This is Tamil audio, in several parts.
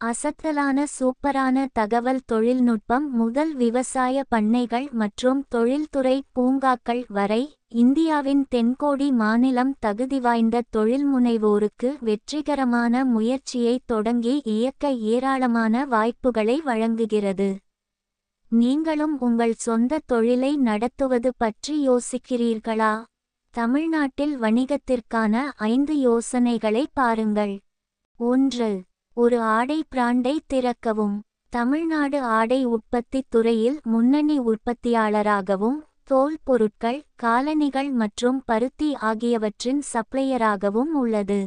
அசத்தலான சூப்பரான தகவல் தொழில்நுட்பம் முதல் விவசாய பண்ணைகள் மற்றும் தொழில்துறை பூங்காக்கள் வரை இந்தியாவின் தென்கோடி மாநிலம் தகுதிவாய்ந்த தொழில்முனைவோருக்கு வெற்றிகரமான முயற்சியை தொடங்கி இயக்க ஏராளமான வாய்ப்புகளை வழங்குகிறது. நீங்களும் உங்கள் சொந்த தொழிலை நடத்துவது பற்றி யோசிக்கிறீர்களா? தமிழ்நாட்டில் வணிகத்திற்கான ஐந்து யோசனைகளை பாருங்கள். ஒன்று ஒரு ஆடை பிராண்டை திறக்கவும். தமிழ்நாடு ஆடை உற்பத்தித் துறையில் முன்னணி உற்பத்தியாளராகவும் தோல் பொருட்கள் காலணிகள் மற்றும் பருத்தி ஆகியவற்றின் சப்ளையராகவும் உள்ளது.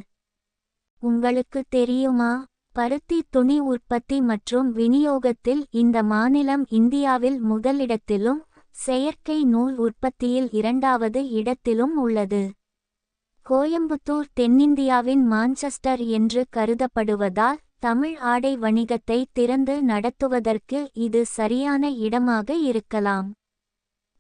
உங்களுக்கு தெரியுமா? பருத்தி துணி உற்பத்தி மற்றும் விநியோகத்தில் இந்த மாநிலம் இந்தியாவில் முதலிடத்திலும் செயற்கை நூல் உற்பத்தியில் இரண்டாவது இடத்திலும் உள்ளது. கோயம்புத்தூர் தென்னிந்தியாவின் மான்செஸ்டர் என்று கருதப்படுவதால் தமிழ் ஆடை வணிகத்தை திறந்து நடத்துவதற்கு இது சரியான இடமாக இருக்கலாம்.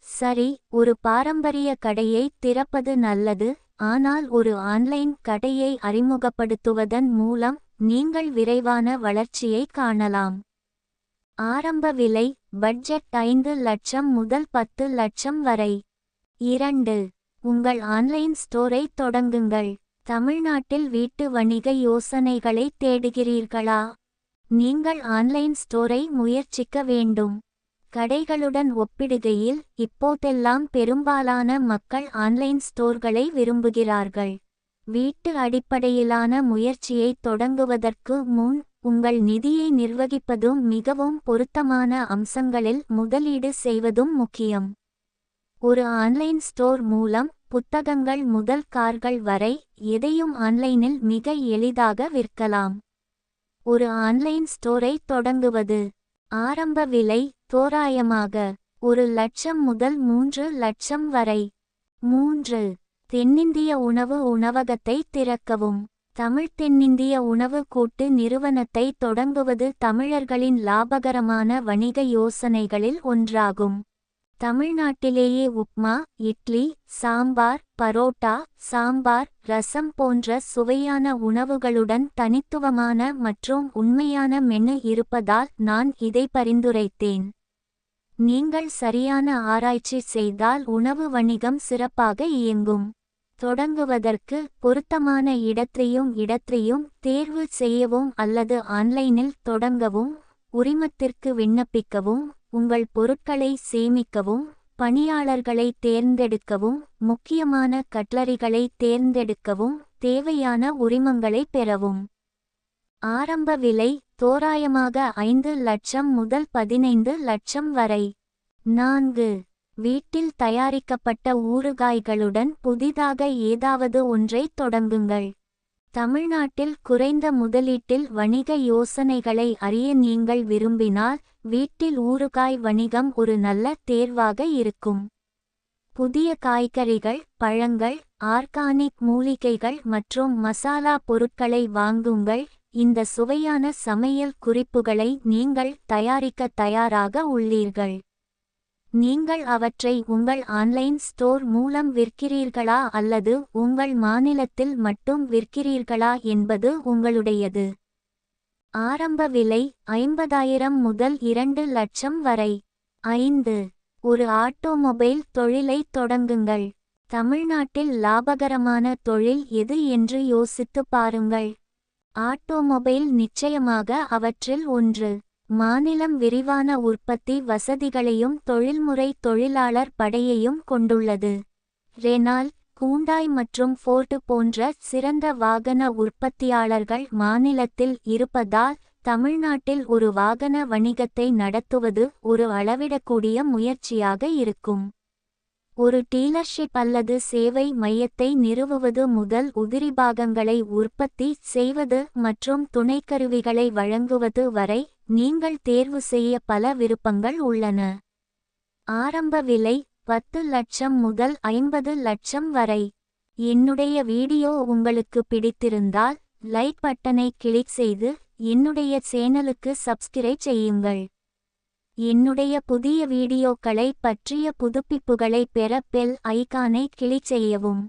சரி ஒரு பாரம்பரிய கடையை திறப்பது நல்லது ஆனால் ஒரு ஆன்லைன் கடையை அறிமுகப்படுத்துவதன் மூலம் நீங்கள் விரைவான வளர்ச்சியை காணலாம். ஆரம்ப விலை பட்ஜெட் ஐந்து லட்சம் முதல் பத்து லட்சம் வரை. இரண்டு உங்கள் ஆன்லைன் ஸ்டோரை தொடங்குங்கள். தமிழ்நாட்டில் வீட்டு வணிக யோசனைகளை தேடுகிறீர்களா? நீங்கள் ஆன்லைன் ஸ்டோரை முயற்சிக்க வேண்டும். கடைகளுடன் ஒப்பிடுகையில் இப்போதெல்லாம் பெரும்பாலான மக்கள் ஆன்லைன் ஸ்டோர்களை விரும்புகிறார்கள். வீட்டு அடிப்படையிலான முயற்சியை தொடங்குவதற்கு முன் உங்கள் நிதியை நிர்வகிப்பதும் மிகவும் பொருத்தமான அம்சங்களில் முதலீடு செய்வதும் முக்கியம். ஒரு ஆன்லைன் ஸ்டோர் மூலம் புத்தகங்கள் முதல் கார்கள் வரை எதையும் ஆன்லைனில் மிக எளிதாக விற்கலாம். ஒரு ஆன்லைன் ஸ்டோரை தொடங்குவது. ஆரம்ப விலை தோராயமாக ஒரு லட்சம் முதல் மூன்று லட்சம் வரை. மூன்று. தென்னிந்திய உணவு உணவகத்தை திறக்கவும். தமிழ் தென்னிந்திய உணவு கூட்டு நிறுவனத்தை தொடங்குவது தமிழர்களின் லாபகரமான வணிக யோசனைகளில் ஒன்றாகும். தமிழ்நாட்டிலேயே உப்மா இட்லி சாம்பார் பரோட்டா சாம்பார் ரசம் போன்ற சுவையான உணவுகளுடன் தனித்துவமான மற்றும் உண்மையான மெனு இருப்பதால் நான் இதை பரிந்துரைத்தேன். நீங்கள் சரியான ஆராய்ச்சி செய்தால் உணவு வணிகம் சிறப்பாக இயங்கும். தொடங்குவதற்கு பொருத்தமான இடத்தையும் இடத்தையும் தேர்வு செய்யவும் அல்லது ஆன்லைனில் தொடங்கவும் உரிமத்திற்கு விண்ணப்பிக்கவும் உங்கள் பொருட்களை சேமிக்கவும் பணியாளர்களை தேர்ந்தெடுக்கவும் முக்கியமான கட்லரிகளை தேர்ந்தெடுக்கவும் தேவையான உரிமங்களை பெறவும். ஆரம்ப விலை தோராயமாக ஐந்து லட்சம் முதல் பதினைந்து லட்சம் வரை. நான்கு. வீட்டில் தயாரிக்கப்பட்ட ஊறுகாய்களுடன் புதிதாக ஏதாவது ஒன்றை தொடங்குங்கள். தமிழ்நாட்டில் குறைந்த முதலீட்டில் வணிக யோசனைகளை அறிய நீங்கள் விரும்பினால் வீட்டில் ஊறுகாய் வணிகம் ஒரு நல்ல தேர்வாக இருக்கும். புதிய காய்கறிகள் பழங்கள் ஆர்கானிக் மூலிகைகள் மற்றும் மசாலா பொருட்களை வாங்குங்கள். இந்த சுவையான சமையல் குறிப்புகளை நீங்கள் தயாரிக்க தயாராக உள்ளீர்கள். நீங்கள் அவற்றை உங்கள் ஆன்லைன் ஸ்டோர் மூலம் விற்கிறீர்களா அல்லது உங்கள் மாநிலத்தில் மட்டும் விற்கிறீர்களா என்பது உங்களுடையது. ஆரம்ப விலை ஐம்பதாயிரம் முதல் இரண்டு லட்சம் வரை. ஐந்து. ஒரு ஆட்டோமொபைல் தொழிலை தொடங்குங்கள். தமிழ்நாட்டில் லாபகரமான தொழில் எது என்று யோசித்து பாருங்கள். ஆட்டோமொபைல் நிச்சயமாக அவற்றில் ஒன்று. மாநிலம் விரிவான உற்பத்தி வசதிகளையும் தொழில்முறை தொழிலாளர் படையையும் கொண்டுள்ளது. ரெனால் கூண்டாய் மற்றும் ஃபோர்டு போன்ற சிறந்த வாகன உற்பத்தியாளர்கள் மாநிலத்தில் இருப்பதால் தமிழ்நாட்டில் ஒரு வாகன வணிகத்தை நடத்துவது ஒரு அளவிடக்கூடிய முயற்சியாக இருக்கும். ஒரு டீலர்ஷிப் அல்லது சேவை மையத்தை நிறுவுவது முதல் உதிரிபாகங்களை உற்பத்தி செய்வது மற்றும் துணைக்கருவிகளை வழங்குவது வரை நீங்கள் தேர்வு செய்ய பல விருப்பங்கள் உள்ளன. ஆரம்ப விலை பத்து லட்சம் முதல் ஐம்பது லட்சம் வரை. என்னுடைய வீடியோ உங்களுக்கு பிடித்திருந்தால் லைக் பட்டனை கிளிக் செய்து என்னுடைய சேனலுக்கு சப்ஸ்கிரைப் செய்யுங்கள். என்னுடைய புதிய வீடியோக்களை பற்றிய புதுப்பிப்புகளை பெற பெல் ஐக்கானை கிளிக் செய்யவும்.